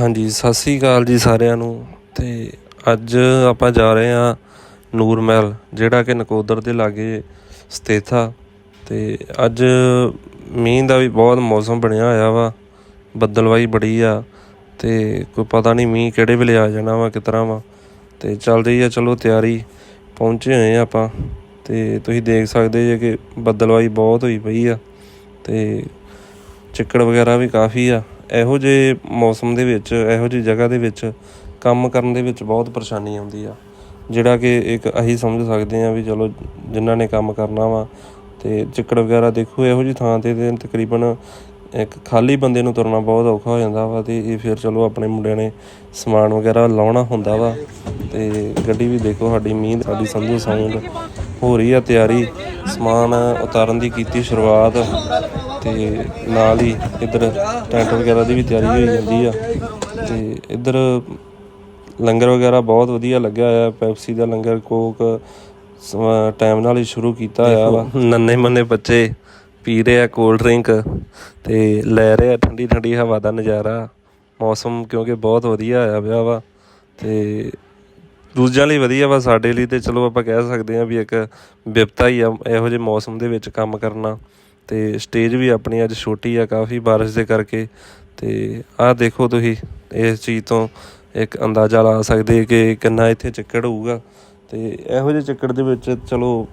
ਹਾਂਜੀ, ਸਤਿ ਸ੍ਰੀ ਅਕਾਲ ਜੀ ਸਾਰਿਆਂ ਨੂੰ। ਤੇ ਅੱਜ ਆਪਾਂ ਜਾ ਰਹੇ ਹਾਂ ਨੂਰ ਮਹਿਲ, ਜਿਹੜਾ ਕਿ ਨਕੋਦਰ ਦੇ ਲਾਗੇ ਸਥਿਤ ਆ। ਤੇ ਅੱਜ ਮੀਂਹ ਦਾ ਵੀ ਬਹੁਤ ਮੌਸਮ ਬਣਿਆ ਹੋਇਆ ਵਾ, ਬੱਦਲਵਾਈ ਬੜੀ ਆ। ਤੇ ਕੋਈ ਪਤਾ ਨਹੀਂ ਮੀਂਹ ਕਿਹੜੇ ਵੇਲੇ ਆ ਜਾਣਾ ਵਾ ਕਿਤਰਾ ਵਾ। ਤੇ ਚੱਲ ਰਹੀ ਆ, ਚਲੋ ਤਿਆਰੀ ਪਹੁੰਚੇ ਹੋਏ ਆ ਆਪਾਂ। ਤੇ ਤੁਸੀਂ ਦੇਖ ਸਕਦੇ ਜੇ ਕਿ ਬੱਦਲਵਾਈ ਬਹੁਤ ਹੋਈ ਪਈ ਆ। ਤੇ ਚਿੱਕੜ ਵਗੈਰਾ ਵੀ ਕਾਫੀ ਆ। ਇਹੋ ਜਿਹੇ ਮੌਸਮ ਦੇ ਵਿੱਚ, ਇਹੋ ਜਿਹੀ ਜਗ੍ਹਾ ਦੇ ਵਿੱਚ ਕੰਮ ਕਰਨ ਦੇ ਵਿੱਚ ਬਹੁਤ ਪਰੇਸ਼ਾਨੀ ਆਉਂਦੀ ਆ। ਜਿਹੜਾ ਕਿ ਇੱਕ ਅਸੀਂ ਸਮਝ ਸਕਦੇ ਆ ਵੀ ਚਲੋ ਜਿਨ੍ਹਾਂ ਨੇ ਕੰਮ ਕਰਨਾ ਵਾ ਤੇ ਚਿੱਕੜ ਵਗੈਰਾ ਦੇਖੋ, ਇਹੋ ਜਿਹੀ ਥਾਂ ਤੇ ਤਕਰੀਬਨ ਇੱਕ ਖਾਲੀ ਬੰਦੇ ਨੂੰ ਤੁਰਨਾ ਬਹੁਤ ਔਖਾ ਹੋ ਜਾਂਦਾ ਵਾ ਤੇ ਇਹ ਫਿਰ ਚਲੋ ਆਪਣੇ ਮੁੰਡਿਆਂ ਨੇ ਸਮਾਨ ਵਗੈਰਾ ਲਾਉਣਾ ਹੁੰਦਾ ਵਾ ਤੇ ਗੱਡੀ ਵੀ ਦੇਖੋ ਸਾਡੀ ਮੀਂਹ ਸਾਡੀ ਸਮਝੋ ਸਾਊਂਡ ਹੋ ਰਹੀ ਆ ਤਿਆਰੀ। ਸਮਾਨ ਉਤਾਰਨ ਦੀ ਕੀਤੀ ਸ਼ੁਰੂਆਤ। ਤੇ ਨਾਲ ਹੀ ਇੱਧਰ ਟੈਂਟ ਵਗੈਰਾ ਦੀ ਵੀ ਤਿਆਰੀ ਹੋਈ ਜਾਂਦੀ ਆ। ਤੇ ਇੱਧਰ ਲੰਗਰ ਵਗੈਰਾ ਬਹੁਤ ਵਧੀਆ ਲੱਗਿਆ ਹੋਇਆ, ਪੈਪਸੀ ਦਾ ਲੰਗਰ, ਕੋਕ ਟਾਈਮ ਨਾਲ ਹੀ ਸ਼ੁਰੂ ਕੀਤਾ ਹੋਇਆ ਵਾ। ਨੰਨੇ ਮੰਨੇ ਬੱਚੇ ਪੀ ਰਹੇ ਆ ਕੋਲਡ ਡਰਿੰਕ ਤੇ ਲੈ ਰਹੇ ਆ ਠੰਡੀ ਠੰਡੀ ਹਵਾ ਦਾ ਨਜ਼ਾਰਾ। ਮੌਸਮ ਕਿਉਂਕਿ ਬਹੁਤ ਵਧੀਆ ਆਇਆ ਪਿਆ ਵਾ ਤੇ ਦੂਜਿਆਂ ਲਈ ਵਧੀਆ ਵਾ, ਸਾਡੇ ਲਈ ਤੇ ਚਲੋ ਆਪਾਂ ਕਹਿ ਸਕਦੇ ਹਾਂ ਵੀ ਇੱਕ ਵਿਪਤਾ ਹੀ ਆ ਇਹੋ ਜਿਹੇ ਮੌਸਮ ਦੇ ਵਿੱਚ ਕੰਮ ਕਰਨਾ। ਤੇ ਸਟੇਜ ਵੀ ਆਪਣੀ ਅੱਜ ਛੋਟੀ ਆ, ਕਾਫੀ ਬਾਰਿਸ਼ ਦੇ ਕਰਕੇ। ਤੇ ਆਹ ਦੇਖੋ ਤੁਸੀਂ, ਇਸ ਚੀਜ਼ ਤੋਂ ਇੱਕ ਅੰਦਾਜ਼ਾ ਲਾ ਸਕਦੇ ਕਿ ਕਿੰਨਾ ਇੱਥੇ ਚਿੱਕੜ ਹੋਊਗਾ। ਤੇ ਇਹੋ ਜਿਹੇ ਚਿੱਕੜ ਦੇ ਵਿੱਚ ਚਲੋ,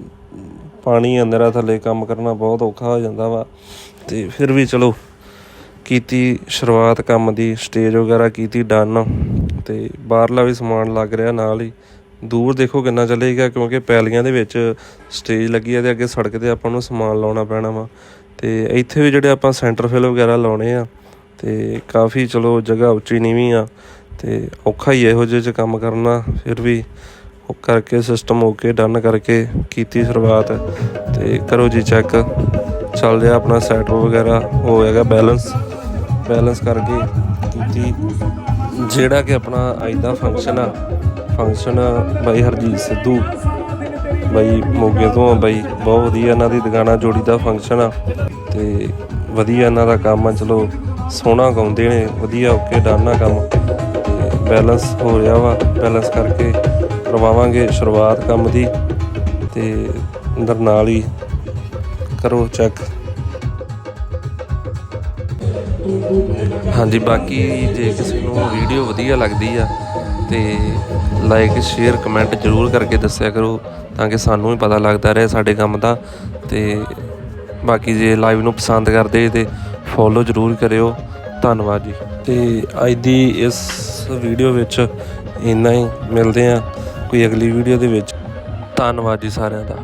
ਪਾਣੀ ਅੰਦਰ ਆ ਥੱਲੇ ਕੰਮ ਕਰਨਾ ਬਹੁਤ ਔਖਾ ਹੋ ਜਾਂਦਾ ਵਾ। ਤੇ ਫਿਰ ਵੀ ਚਲੋ, ਕੀਤੀ ਸ਼ੁਰੂਆਤ ਕੰਮ ਦੀ ਸਟੇਜ ਵਗੈਰਾ ਕੀਤੀ ਡਨ ਤੇ ਬਾਹਰਲਾ ਵੀ ਸਮਾਨ ਲੱਗ ਰਿਹਾ ਨਾਲ ਹੀ। ਦੂਰ ਦੇਖੋ ਕਿੰਨਾ ਚੱਲੇਗਾ, ਕਿਉਂਕਿ ਪੈਲੀਆਂ ਦੇ ਵਿੱਚ ਸਟੇਜ ਲੱਗੀ ਆ ਤੇ ਅੱਗੇ ਸੜਕ ਤੇ ਆਪਾਂ ਨੂੰ ਸਮਾਨ ਲਾਉਣਾ ਪੈਣਾ ਵਾ। ਤੇ ਇੱਥੇ ਵੀ ਜਿਹੜੇ ਆਪਾਂ ਸੈਂਟਰ ਫਿਲ ਵਗੈਰਾ ਲਾਉਣੇ ਆ, ਤੇ ਕਾਫੀ ਚਲੋ ਜਗ੍ਹਾ ਉੱਚੀ ਨੀਵੀਂ ਆ, ਤੇ ਔਖਾ ਹੀ ਇਹੋ ਜਿਹੇ ਚ ਕੰਮ ਕਰਨਾ। ਫਿਰ ਵੀ ਉਹ ਕਰਕੇ ਸਿਸਟਮ ਓਕੇ ਡਨ ਕਰਕੇ ਕੀਤੀ ਸ਼ੁਰੂਆਤ। ਤੇ ਕਰੋ ਜੀ ਚੈੱਕ ਚੱਲ ਰਿਹਾ ਆਪਣਾ ਸੈਟਅਪ ਵਗੈਰਾ ਹੋਏਗਾ ਬੈਲੈਂਸ ਬੈਲੈਂਸ ਕਰਕੇ ਕੀਤੀ। ਜਿਹੜਾ ਕਿ ਆਪਣਾ ਅੱਜ ਦਾ ਫੰਕਸ਼ਨ ਆ ਫੰਕਸ਼ਨ ਬਾਈ ਹਰਜੀਤ ਸਿੱਧੂ, ਬਾਈ ਮੋਗੇ ਤੋਂ ਆ, ਬਾਈ ਬਹੁਤ ਵਧੀਆ ਇਹਨਾਂ ਦੀ ਦੁਕਾਨਾ ਜੋੜੀ ਦਾ ਫੰਕਸ਼ਨ ਆ। ਤੇ ਵਧੀਆ ਇਹਨਾਂ ਦਾ ਕੰਮ ਆ, ਚਲੋ ਸੋਹਣਾ ਗਾਉਂਦੇ ਨੇ, ਵਧੀਆ ਓਕੇ ਡਨ ਕੰਮ। ਤੇ ਬੈਲੈਂਸ ਹੋ ਰਿਹਾ ਵਾ ਬੈਲੈਂਸ ਕਰਕੇ ਕਰਵਾਵਾਂਗੇ ਸ਼ੁਰੂਆਤ ਕੰਮ ਦੀ। ਤੇ ਅੰਦਰ ਨਾਲ ਹੀ ਕਰੋ ਚੈੱਕ ਹਾਂਜੀ, ਬਾਕੀ ਜੇ ਕਿਸੇ ਨੂੰ ਵੀਡੀਓ ਵਧੀਆ ਲੱਗਦੀ ਆ, ਤੇ ਲਾਈਕ ਸ਼ੇਅਰ ਕਮੈਂਟ ਜ਼ਰੂਰ ਕਰਕੇ ਦੱਸਿਆ ਕਰੋ ਤਾਂ ਕਿ ਸਾਨੂੰ ਵੀ ਪਤਾ ਲੱਗਦਾ ਰਹੇ ਸਾਡੇ ਕੰਮ ਦਾ ਤੇ ਬਾਕੀ ਜੇ ਲਾਈਵ ਨੂੰ ਪਸੰਦ ਕਰਦੇ ਤੇ ਫੋਲੋ ਜ਼ਰੂਰ ਕਰਿਓ। ਧੰਨਵਾਦ ਜੀ। ਤੇ ਅੱਜ ਦੀ ਇਸ ਵੀਡੀਓ ਵਿੱਚ ਇੰਨਾ ਹੀ। ਮਿਲਦੇ ਆ ਕੋਈ ਅਗਲੀ ਵੀਡੀਓ ਦੇ ਵਿੱਚ। ਧੰਨਵਾਦ ਜੀ ਸਾਰਿਆਂ ਦਾ।